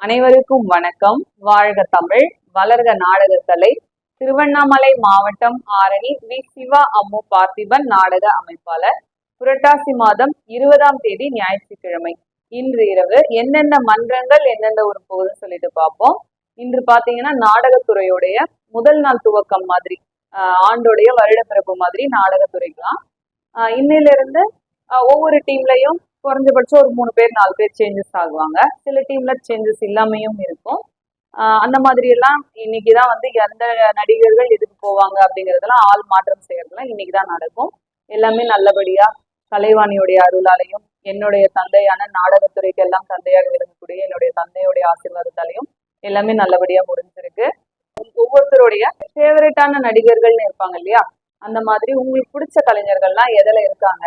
அனைவருக்கும் வணக்கம். வாழ்க தமிழ். வளர்க நாடகத்தலை திருவண்ணாமலை மாவட்டம் ஆரணி வி. சிவா அம்மு பார்த்திபன் நாடக அமைப்பாளர். புரட்டாசி மாதம் இருபதாம் தேதி ஞாயிற்றுக்கிழமை. இன்று இரவு என்னென்ன மன்றங்கள் எந்தெந்த ஒரு போகுதுன்னு சொல்லிட்டு பார்ப்போம். இன்று பாத்தீங்கன்னா நாடகத்துறையுடைய முதல் நாள் துவக்கம் மாதிரி ஆண்டுடைய ஆண்டோடைய வருடப்பிறப்பு மாதிரி நாடகத்துறைக்கலாம் ஆஹ் இன்னையில இருந்து ஒவ்வொரு டீம்லயும் குறைஞ்சபட்சம் ஒரு மூணு பேர் நாலு பேர் சேஞ்சஸ் ஆகுவாங்க. சில டீம்ல சேஞ்சஸ் இல்லாமையும் இருக்கும். அந்த மாதிரி எல்லாம் இன்னைக்கு தான் வந்து எந்த நடிகர்கள் எதுக்கு போவாங்க அப்படிங்கறதெல்லாம் ஆள் மாற்றம் செய்யறதுலாம் இன்னைக்கு தான் நடக்கும். எல்லாமே நல்லபடியா கலைவாணியுடைய அருளாலையும் என்னுடைய தந்தையான நாடகத்துறைக்கு எல்லாம் தந்தையாக விரும்பக்கூடிய என்னுடைய தந்தையுடைய ஆசீர்வாதத்தாலையும் எல்லாமே நல்லபடியா முடிஞ்சிருக்கு. ஒவ்வொருத்தருடைய ஃபேவரட்டான நடிகர்கள்னு இருப்பாங்க இல்லையா? அந்த மாதிரி உங்களுக்கு பிடிச்ச கலைஞர்கள்லாம் எதுல இருக்காங்க?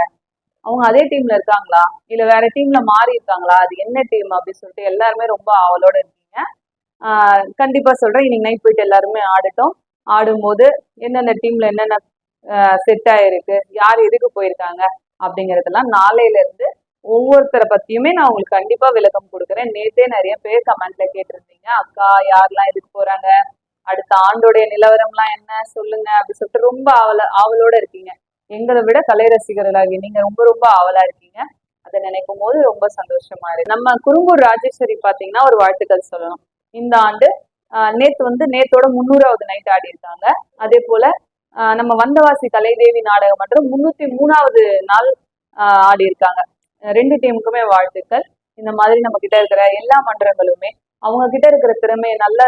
அவங்க அதே டீம்ல இருக்காங்களா? இல்ல வேற டீம்ல மாறி இருக்காங்களா? அது என்ன டீம் அப்படின்னு சொல்லிட்டு எல்லாருமே ரொம்ப ஆவலோட இருக்கீங்க. கண்டிப்பா சொல்றேன். இன்னைக்கு நைட் போயிட்டு எல்லாருமே ஆடட்டும். ஆடும்போது என்னென்ன டீம்ல என்னென்ன செட் ஆயிருக்கு யார் எதுக்கு போயிருக்காங்க அப்படிங்கறதெல்லாம் நாளையில இருந்து ஒவ்வொருத்தரை பத்தியுமே நான் உங்களுக்கு கண்டிப்பா விளக்கம் கொடுக்குறேன். நேத்தே நிறைய பேர் கமெண்ட்ல கேட்டிருந்தீங்க. அக்கா யாரெல்லாம் எதுக்கு போறாங்க? அடுத்த ஆண்டோடைய நிலவரம்லாம் என்ன? சொல்லுங்க. அப்படி சொல்லிட்டு ரொம்ப ஆவல ஆவலோட இருக்கீங்க. எங்களை விட கலை ரசிகர்களாகி நீங்க ரொம்ப ரொம்ப ஆவலா இருக்கீங்க. அதை நினைக்கும் போது ரொம்ப சந்தோஷமா இருக்கு. நம்ம குறும்பூர் ராஜேஸ்வரி பாத்தீங்கன்னா ஒரு வாழ்த்துக்கள் சொல்லணும். இந்த ஆண்டு நேத்து வந்து நேத்தோட முன்னூறாவது நைட் ஆடி இருக்காங்க. அதே போல நம்ம வந்தவாசி கலைதேவி நாடகம் மற்றும் முன்னூத்தி மூணாவது நாள் ஆடி இருக்காங்க. ரெண்டு டீமுக்குமே வாழ்த்துக்கள். இந்த மாதிரி நம்ம கிட்ட இருக்கிற எல்லா மன்றங்களுமே அவங்க கிட்ட இருக்கிற திறமையை நல்ல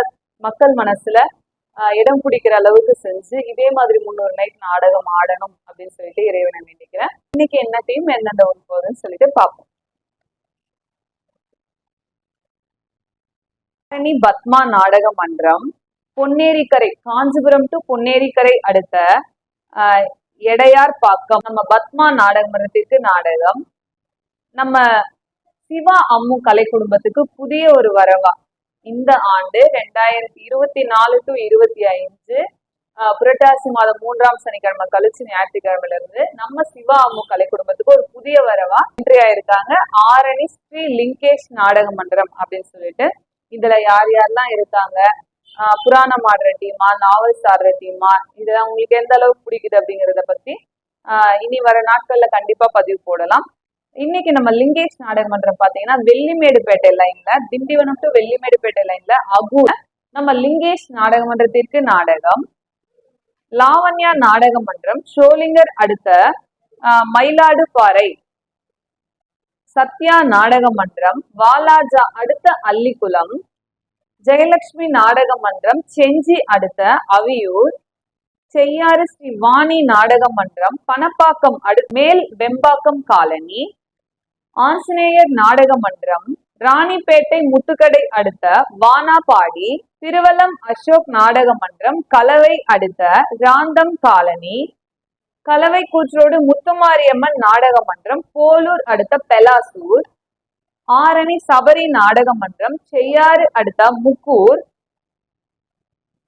மக்கள் மனசுல இடம் பிடிக்கிற அளவுக்கு செஞ்சு இதே மாதிரி முன்னூறு நைட் நாடகம் ஆடணும் அப்படின்னு சொல்லிட்டு இறைவனை வேண்டிக்கிறேன். இன்னைக்கு என்ன டீம் எந்தெந்த ஊர் போகுதுன்னு சொல்லிட்டு பார்ப்போம். பத்மா நாடக மன்றம் பொன்னேரிக்கரை காஞ்சிபுரம் டு பொன்னேரிக்கரை அடுத்த ஆஹ், எடையார் பாக்கம் நம்ம பத்மா நாடக மன்றத்திற்கு நாடகம். நம்ம சிவா அம்மு கலை குடும்பத்துக்கு புதிய ஒரு வரவா இந்த ஆண்டு ரெண்டாயிரத்தி இருபத்தி நாலு டு இருபத்தி ஐந்து புரட்டாசி மாதம் மூன்றாம் சனிக்கிழமை கழிச்சு ஞாயிற்றுக்கிழமையில இருந்து நம்ம சிவா அம்மு கலை குடும்பத்துக்கு ஒரு புதிய வரவா என்ட்ரி ஆயிருக்காங்க. ஆரணி ஸ்ரீ லிங்கேஷ் நாடக மன்றம் அப்படின்னு சொல்லிட்டு இதுல யார் யாரெல்லாம் இருக்காங்க? புராணம் ஆடுற டீமா நாவல்ஸ் ஆடுற டீமா இதெல்லாம் உங்களுக்கு எந்த அளவுக்கு பிடிக்குது அப்படிங்கறத பத்தி இனி வர நாட்கள்ல கண்டிப்பா பதிவு போடலாம். இன்னைக்கு நம்ம லிங்கேஷ் நாடக மன்றம் பாத்தீங்கன்னா வெள்ளிமேடுபேட்டை லைன்ல திண்டிவனம் டு வெள்ளிமேடுபேட்டை லைன்ல அகு நம்ம லிங்கேஷ் நாடக மன்றத்திற்கு நாடகம். லாவண்யா நாடக மன்றம் ஷோலிங்கர் அடுத்த ஆஹ் மயிலாடுபாறை. சத்யா நாடக மன்றம் வாலாஜா அடுத்த அல்லிக்குளம் ஜெயலட்சுமி நாடக மன்றம் செஞ்சி அடுத்த அவியூர். செய்யாறு ஸ்ரீ வாணி நாடக மன்றம் பணப்பாக்கம் அடு மேல் வெம்பாக்கம் காலனி. ஆஞ்சநேயர் நாடக மன்றம் ராணிப்பேட்டை முத்துக்கடை அடுத்த வானாபாடி திருவலம் அசோக் நாடக மன்றம் கலவை அடுத்த ராந்தம் காலனி கலவை கூற்றோடு முத்துமாரியம்மன் நாடக மன்றம் போலூர் அடுத்த பெலாசூர் ஆரணி சபரி நாடக மன்றம் செய்யாறு அடுத்த முக்கூர்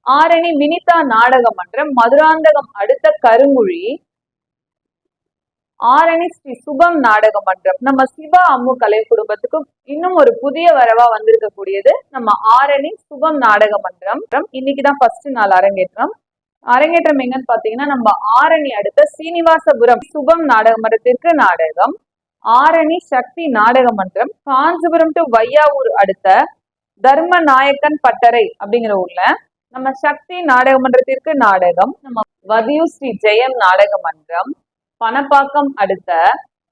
ஆரணி வினிதா நாடக மன்றம் மதுராந்தகம் அடுத்த கருங்குழி ஆரணி ஸ்ரீ சுபம் நாடக மன்றம். நம்ம சிவா அம்மு கலை குடும்பத்துக்கு இன்னும் ஒரு புதிய வரவா வந்திருக்கக்கூடியது நம்ம ஆரணி சுபம் நாடக மன்றம். இன்னைக்குதான் ஃபர்ஸ்ட் நாள் அரங்கேற்றம். அரங்கேற்றம் எங்கன்னு பாத்தீங்கன்னா நம்ம ஆரணி அடுத்த சீனிவாசபுரம் சுபம் நாடக மன்றத்திற்கு நாடகம். ஆரணி சக்தி நாடக மன்றம். காஞ்சிபுரம் டு வையாவூர் அடுத்த தர்ம நாயக்கன் பட்டறை அப்படிங்கிற ஊர்ல நம்ம சக்தி நாடக மன்றத்திற்கு நாடகம். நம்ம வதியு ஸ்ரீ ஜெயம் நாடக மன்றம். பணப்பாக்கம் அடுத்த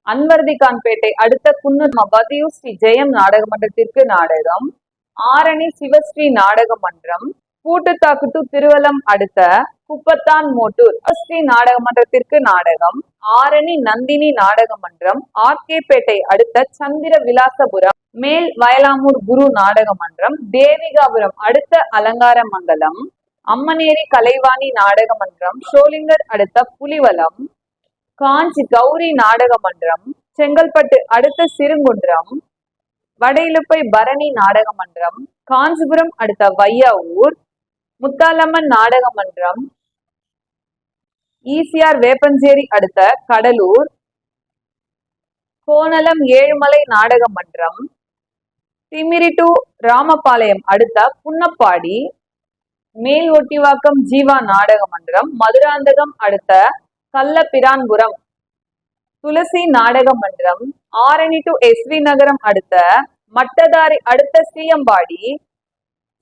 அன்வர்திகான்பேட்டை அடுத்த குன்னு மபதியூ ஸ்ரீ ஜெயம் நாடக மன்றத்திற்கு நாடகம். ஆரணி சிவஸ்ரீ நாடக மன்றம். கூட்டுத்தாக்கு திருவலம் அடுத்த குப்பத்தான் மோட்டூர் ஸ்ரீ நாடக மன்றத்திற்கு நாடகம். ஆரணி நந்தினி நாடக மன்றம். ஆர்கேபேட்டை அடுத்த சந்திர விலாசபுரம் மேல் வயலாமூர் குரு நாடக மன்றம். தேவிகாபுரம் அடுத்த அலங்கார மங்கலம் அம்மனேரி கலைவாணி நாடக மன்றம். ஷோலிங்கர் அடுத்த புலிவலம். காஞ்சி கௌரி நாடக மன்றம் செங்கல்பட்டு அடுத்த சிறுங்குன்றம் வடையிலுப்பை பரணி நாடக மன்றம் காஞ்சிபுரம் அடுத்த வையாவூர் முத்தாலம்மன் நாடக மன்றம் ஈசிஆர் வேப்பஞ்சேரி அடுத்த கடலூர் கோணலம் ஏழுமலை நாடக மன்றம் திமிரி டு ராமபாளையம் அடுத்த புன்னப்பாடி மேல் ஒட்டிவாக்கம் ஜீவா நாடக மன்றம் மதுராந்தகம் அடுத்த கள்ளபிரான்புரம் துளசி நாடக மன்றம் ஆரணி டு எஸ்வி நகரம் அடுத்த மட்டதாரி அடுத்த சீயம்பாடி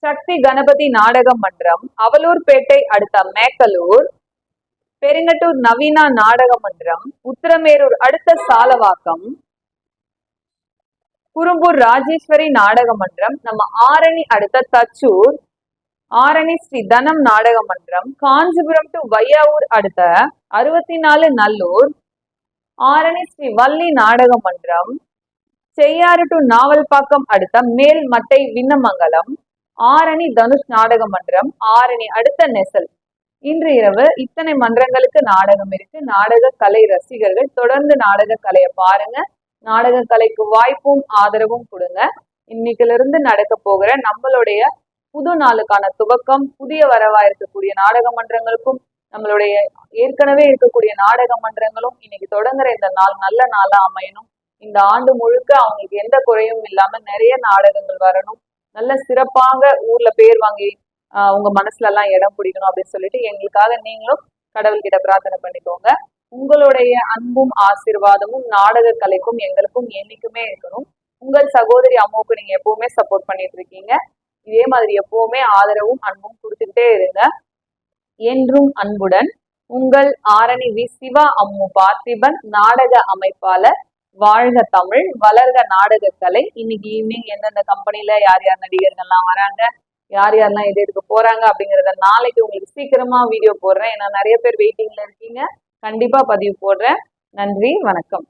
சக்தி கணபதி நாடக மன்றம் அவலூர்பேட்டை அடுத்த மேக்கலூர் பெருங்கட்டூர் நவீனா நாடக மன்றம் உத்திரமேரூர் அடுத்த சாலவாக்கம் குறும்பூர் ராஜேஸ்வரி நாடக மன்றம் நம்ம ஆரணி அடுத்த தச்சூர் ஆரணி ஸ்ரீ தனம் நாடக மன்றம் காஞ்சிபுரம் டு வையாவூர் அடுத்த அறுபத்தி நாலு நல்லூர். ஆரணி ஸ்ரீ வள்ளி நாடக மன்றம் செய்யாறு டு நாவல்பாக்கம் அடுத்த மேல் மட்டை விண்ணமங்கலம் ஆரணி தனுஷ் நாடக மன்றம் ஆரணி அடுத்த நெசல். இன்று இரவு இத்தனை மன்றங்களுக்கு நாடகம் இருக்கு. நாடக கலை ரசிகர்கள் தொடர்ந்து நாடக கலையை பாருங்க. நாடக கலைக்கு வாய்ப்பும் ஆதரவும் கொடுங்க. இன்னைக்குல இருந்து நடக்க போகிற நம்மளுடைய புது நாளுக்கான துவக்கம் புதிய வரவா இருக்கக்கூடிய நாடக மன்றங்களுக்கும் நம்மளுடைய ஏற்கனவே இருக்கக்கூடிய நாடக மன்றங்களும் இன்னைக்கு தொடங்குற இந்த நாள் நல்ல நாளா அமையணும். இந்த ஆண்டு முழுக்க அவங்களுக்கு எந்த குறையும் இல்லாம நிறைய நாடகங்கள் வரணும். நல்ல சிறப்பாக ஊர்ல பேர் வாங்கி உங்க மனசுல எல்லாம் இடம் பிடிக்கணும் அப்படின்னு சொல்லிட்டு எங்களுக்காக நீங்களும் கடவுள்கிட்ட பிரார்த்தனை பண்ணிக்கோங்க. உங்களுடைய அன்பும் ஆசீர்வாதமும் நாடக கலைக்கும் எங்களுக்கும் என்னைக்குமே இருக்கணும். உங்கள் சகோதரி அம்மாவுக்கு நீங்க எப்பவுமே சப்போர்ட் பண்ணிட்டு இருக்கீங்க. இதே மாதிரி எப்பவுமே ஆதரவும் அன்பும் கொடுத்துக்கிட்டே இருங்க. என்றும் அன்புடன் உங்கள் ஆரணி வி. சிவா அம்மு பார்த்திபன் நாடக அமைப்பாளர் வாழ்க தமிழ் வளர்க நாடக கலை இன்னைக்கு ஈவினிங் எந்தெந்த கம்பெனில யார் யார் நடிகர்கள்லாம் வராங்க யார் யாரெல்லாம் எது எதுக்கு போறாங்க அப்படிங்கறத நாளைக்கு உங்களுக்கு சீக்கிரமா வீடியோ போடுறேன். ஏன்னா நிறைய பேர் வெயிட்டிங்ல இருக்கீங்க. கண்டிப்பா பதிவு போடுறேன். நன்றி வணக்கம்.